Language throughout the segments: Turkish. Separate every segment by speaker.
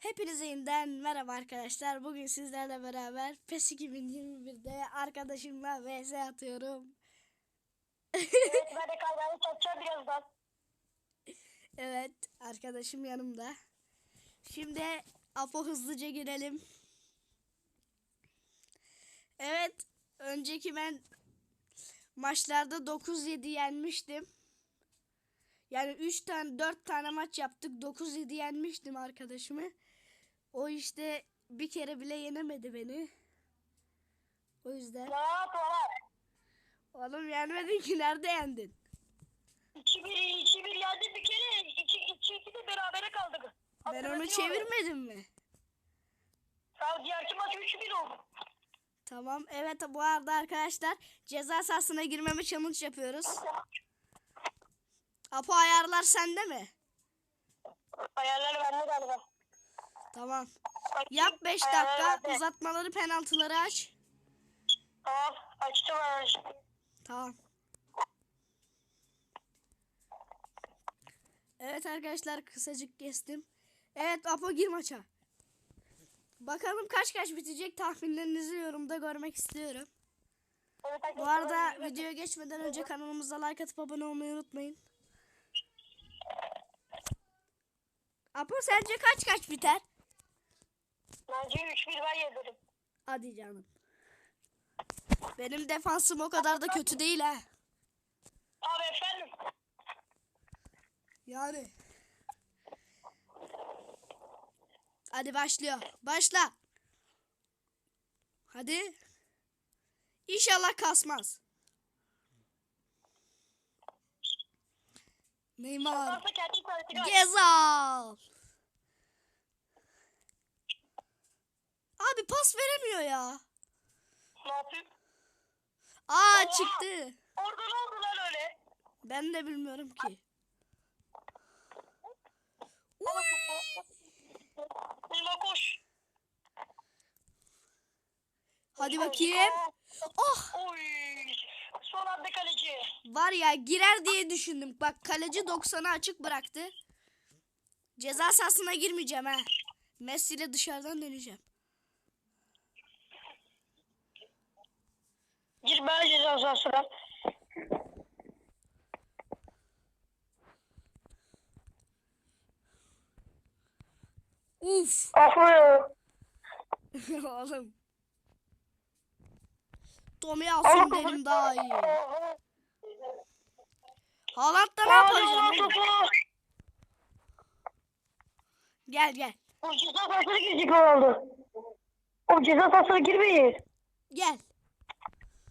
Speaker 1: Hepinize yeniden merhaba arkadaşlar. Bugün sizlerle beraber PES 2021'de arkadaşımla vs atıyorum.
Speaker 2: Evet ben de çakacağım birazdan.
Speaker 1: Evet arkadaşım yanımda. Şimdi Apo hızlıca girelim. Evet önceki ben maçlarda 9-7 yenmiştim. Yani 3 tane 4 tane maç yaptık. 9-7 yenmiştim arkadaşımı. O işte bir kere bile yenemedi beni. O yüzden.
Speaker 2: Rahat rahat.
Speaker 1: Oğlum yenmedin ki nerede yendin?
Speaker 2: 2-1 2-1 yendi bir kere 2-2 de berabere kaldık.
Speaker 1: Ben onu
Speaker 2: Hatırlatıyor.
Speaker 1: çevirmedim mi?
Speaker 2: Sağ diğerki maç 3-1 oldu.
Speaker 1: Tamam. Evet bu arada arkadaşlar ceza sahasına girmeme challenge yapıyoruz. Apo ayarlar sende mi?
Speaker 2: Ayarları bende galiba.
Speaker 1: Tamam. Yap 5
Speaker 2: Ayarları
Speaker 1: dakika. Uzatmaları penaltıları aç.
Speaker 2: Tamam açtım ben.
Speaker 1: Tamam. Evet arkadaşlar kısacık kestim. Evet Apo gir maça. Bakalım kaç kaç bitecek tahminlerinizi yorumda görmek istiyorum. Bu arada videoya geçmeden önce kanalımıza like atıp abone olmayı unutmayın. Apo sence kaç kaç biter?
Speaker 2: Bence 3-1 ben yedim.
Speaker 1: Hadi canım. Benim defansım o kadar da kötü değil ha.
Speaker 2: Abi efendim.
Speaker 1: Yani. Hadi başlıyor. Başla. Hadi. İnşallah kasmaz. Neymar. Gezal. Abi pas veremiyor ya.
Speaker 2: Ne yapayım?
Speaker 1: Aa
Speaker 2: Oha!
Speaker 1: çıktı.
Speaker 2: Orada ne oldu lan öyle?
Speaker 1: Ben de bilmiyorum ki.
Speaker 2: Nima koş.
Speaker 1: Hadi bakayım. Oh
Speaker 2: Oy. Son anda kaleci.
Speaker 1: var ya girer diye düşündüm. Bak kaleci 90'ı açık bıraktı. Ceza sahasına girmeyeceğim ha. Messi ile dışarıdan döneceğim.
Speaker 2: Gir ben ceza sahasına.
Speaker 1: Uf.
Speaker 2: Aferin.
Speaker 1: Oğlum. Tommy alsın benim daha iyi. Haaland'da ne yapacağım? oğlum? Gel gel.
Speaker 2: O ceza sahasına girecek herhalde. O ceza sahasına girmeyin.
Speaker 1: Gel.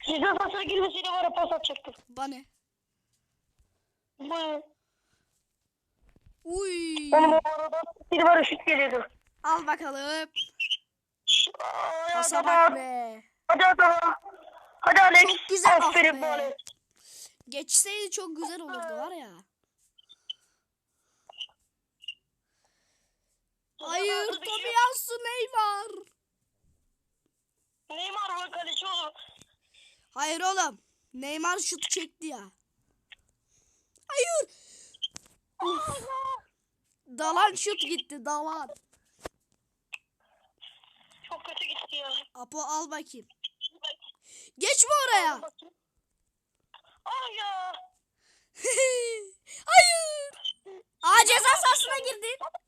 Speaker 2: Ceza sahasına girmesiyle var ya pas atacaktım.
Speaker 1: Bana.
Speaker 2: Bu.
Speaker 1: Uy.
Speaker 2: Oğlum o arada biri var şut geliyordu.
Speaker 1: Al bakalım.
Speaker 2: Ay,
Speaker 1: Pasa bak be.
Speaker 2: Hadi adam. Hadi Alex.
Speaker 1: Çok güzel, ah
Speaker 2: Aferin
Speaker 1: be.
Speaker 2: bu Alex.
Speaker 1: Geçseydi çok güzel olurdu var ya. Hayır
Speaker 2: dışı-
Speaker 1: Ansu Neymar.
Speaker 2: Neymar bu kaleci oğlum.
Speaker 1: Hayır oğlum. Neymar şut çekti ya. Hayır. Dalan şut gitti dalan.
Speaker 2: Çok kötü gitti ya.
Speaker 1: Apo al bakayım. Geçme oraya.
Speaker 2: Ay ya.
Speaker 1: Hayır. Aa ceza sahasına girdin.
Speaker 2: Bu.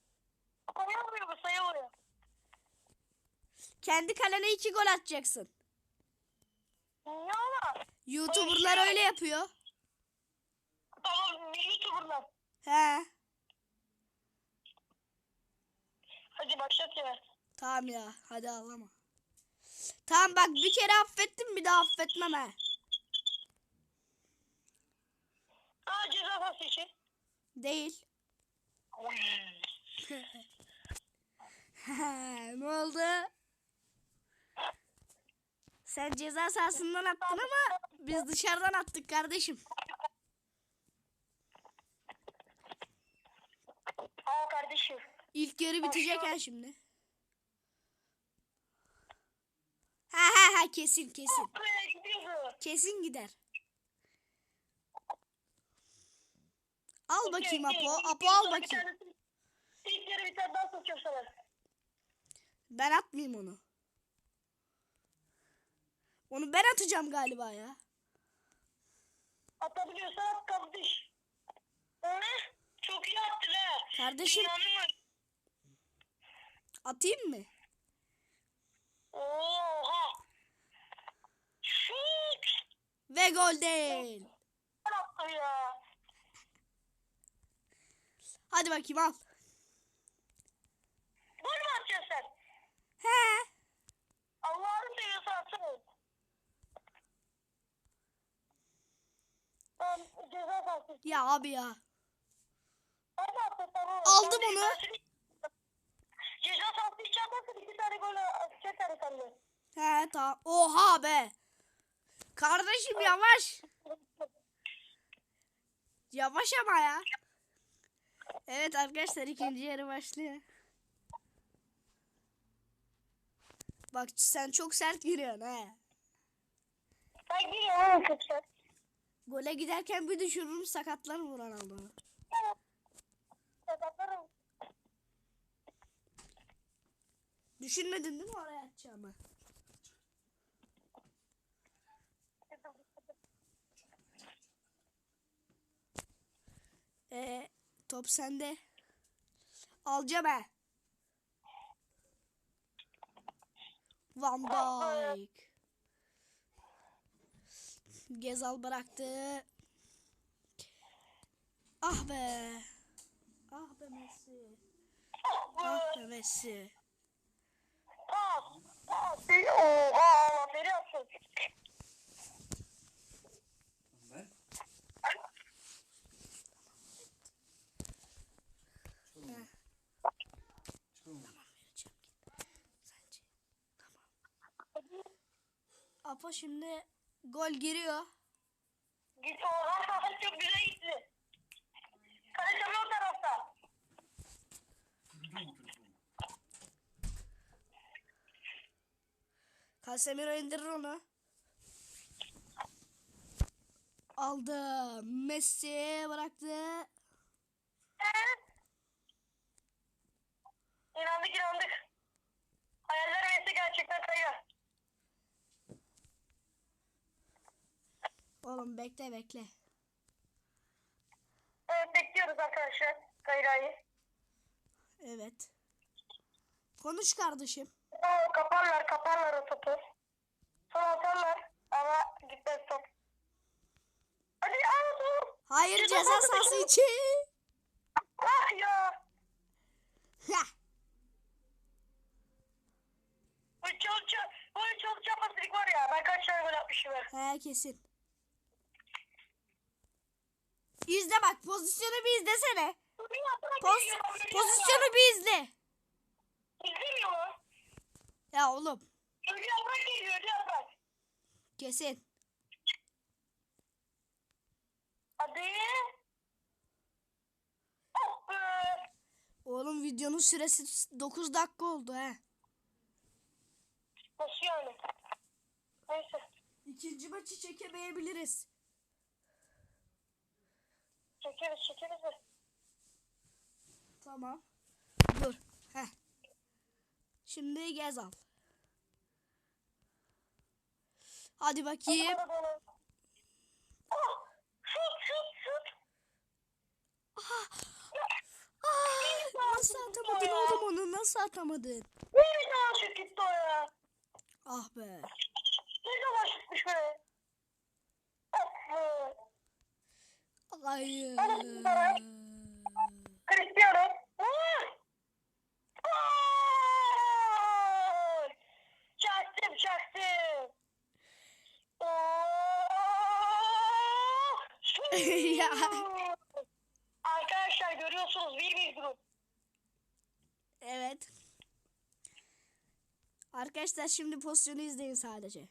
Speaker 1: Kendi kalene iki gol atacaksın.
Speaker 2: Ne ama?
Speaker 1: YouTuber'lar öyle yapıyor.
Speaker 2: Tamam YouTuber'lar.
Speaker 1: He.
Speaker 2: Hadi başlat ya.
Speaker 1: Tamam ya. Hadi ağlama. Tamam bak bir kere affettim bir daha affetmem he.
Speaker 2: Aa ceza sahası için.
Speaker 1: Değil. ne oldu? Sen ceza sahasından attın ama biz dışarıdan attık kardeşim.
Speaker 2: Aa kardeşim.
Speaker 1: İlk yarı bitecek ha şimdi. Ha ha ha kesin kesin. Kesin gider. Al bakayım Apo. Apo al bakayım.
Speaker 2: İlk yarı bir tane daha sana.
Speaker 1: Ben atmayayım onu. Onu ben atacağım galiba ya.
Speaker 2: Atabiliyorsan at kardeş. Hı? Çok iyi attın ha.
Speaker 1: Kardeşim
Speaker 2: İnanın var.
Speaker 1: atayım mı?
Speaker 2: Oha. Şut.
Speaker 1: Ve gol değil.
Speaker 2: Ya.
Speaker 1: Hadi bakayım al.
Speaker 2: Gol mü atacaksın sen?
Speaker 1: He.
Speaker 2: Allah'ını seviyorsan atsana. Ben ceza sahası.
Speaker 1: Ya abi ya. Aldım onu.
Speaker 2: Ceza sahası içeriden iki tane gol atacak sende.
Speaker 1: He tamam. Oha be. Kardeşim yavaş. Yavaş ama ya. Evet arkadaşlar ikinci yarı başlıyor. Bak sen çok sert giriyorsun he.
Speaker 2: Ben giriyorum çok sert.
Speaker 1: Gole giderken bir düşürürüm sakatlarım Ronaldo'nu.
Speaker 2: Sakatlarım.
Speaker 1: Düşünmedin değil mi oraya atacağımı? Ee, top sende. Alacağım he. Van Dijk. Gezal bıraktı. Ah be. Ah be Messi. Ah be Messi.
Speaker 2: Pas. Pas. Oha.
Speaker 3: Ben çıkamam.
Speaker 1: Sence? Tamam. Apo şimdi gol giriyor.
Speaker 2: Git oradan çok güzel gitti. Kaleci o tarafta.
Speaker 1: Casemiro indirir onu. Aldı. Messi bıraktı.
Speaker 2: İnandık inandık. Hayaller neyse gerçekten kayıyor.
Speaker 1: Oğlum bekle bekle.
Speaker 2: Evet bekliyoruz arkadaşlar. Kayra'yı.
Speaker 1: Evet. Konuş kardeşim.
Speaker 2: Oo, kaparlar kaparlar o topu. Sonra atarlar ama gitmez top. Hadi al.
Speaker 1: Hayır
Speaker 2: Ceza
Speaker 1: ceza
Speaker 2: sahası
Speaker 1: sahası
Speaker 2: dışı.
Speaker 1: içi.
Speaker 2: Ah ya.
Speaker 1: Heh.
Speaker 2: Bu çok çok bu çok çapasılık var ya. Ben kaç tane gol atmışım.
Speaker 1: He kesin. İzle bak pozisyonu bir izlesene. Poz, pozisyonu bir izle.
Speaker 2: yaprak. İzlemiyor mu?
Speaker 1: Ya oğlum
Speaker 2: geliyor
Speaker 1: kesin.
Speaker 2: Hadi.
Speaker 1: Oğlum videonun süresi 9 dakika oldu he.
Speaker 2: Nasıl yani? Neyse.
Speaker 1: İkinci maçı çekemeyebiliriz.
Speaker 2: Çekeriz çekeriz de.
Speaker 1: Tamam. Dur. Heh. Şimdi gez al. Hadi bakayım.
Speaker 2: Oh. Şut şut şut.
Speaker 1: Ah, nasıl atamadın oğlum onu? Nasıl atamadın?
Speaker 2: Ne zaman şut gitti o ya?
Speaker 1: Ah be.
Speaker 2: Ne zaman şutmuş be? Oh be.
Speaker 1: Hayır.
Speaker 2: Gol! Çaktım çaktım. Arkadaşlar görüyorsunuz bir bir grup.
Speaker 1: Evet. Arkadaşlar şimdi pozisyonu izleyin sadece.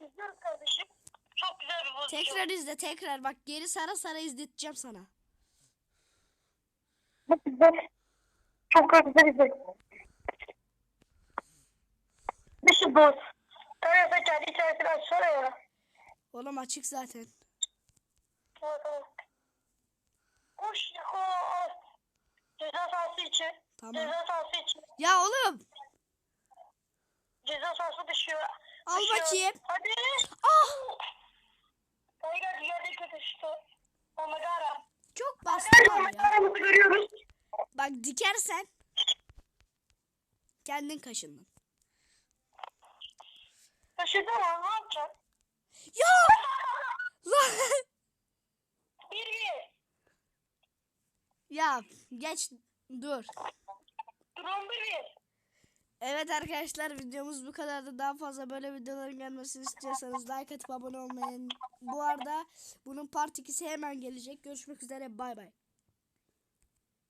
Speaker 2: İzliyoruz kardeşim. Çok güzel bir pozisyon.
Speaker 1: Tekrar izle tekrar. Bak geri sara sara izleteceğim sana.
Speaker 2: Çok güzel. Çok güzel izledim. Bir şey boz. Sen kendi içerisini açsana ya.
Speaker 1: Oğlum açık zaten.
Speaker 2: Tamam tamam. Koş koş. Ceza sahası içi.
Speaker 1: Tamam.
Speaker 2: Ceza sahası içi.
Speaker 1: Ya oğlum.
Speaker 2: Ceza sahası düşüyor.
Speaker 1: Al
Speaker 2: Düşüyor.
Speaker 1: bakayım.
Speaker 2: Hadi.
Speaker 1: Ah.
Speaker 2: Omegara.
Speaker 1: Çok basit
Speaker 2: Hayır
Speaker 1: var ya.
Speaker 2: Görüyoruz.
Speaker 1: Bak dikersen kendin kaşındın.
Speaker 2: Taşıdı ama ne yapacaksın?
Speaker 1: Ya! Lan!
Speaker 2: Bir bir.
Speaker 1: ya geç dur.
Speaker 2: Bir bir.
Speaker 1: Evet arkadaşlar videomuz bu kadardı. Daha fazla böyle videoların gelmesini istiyorsanız like atıp abone olmayı. Bu arada bunun part 2'si hemen gelecek. Görüşmek üzere bay bay.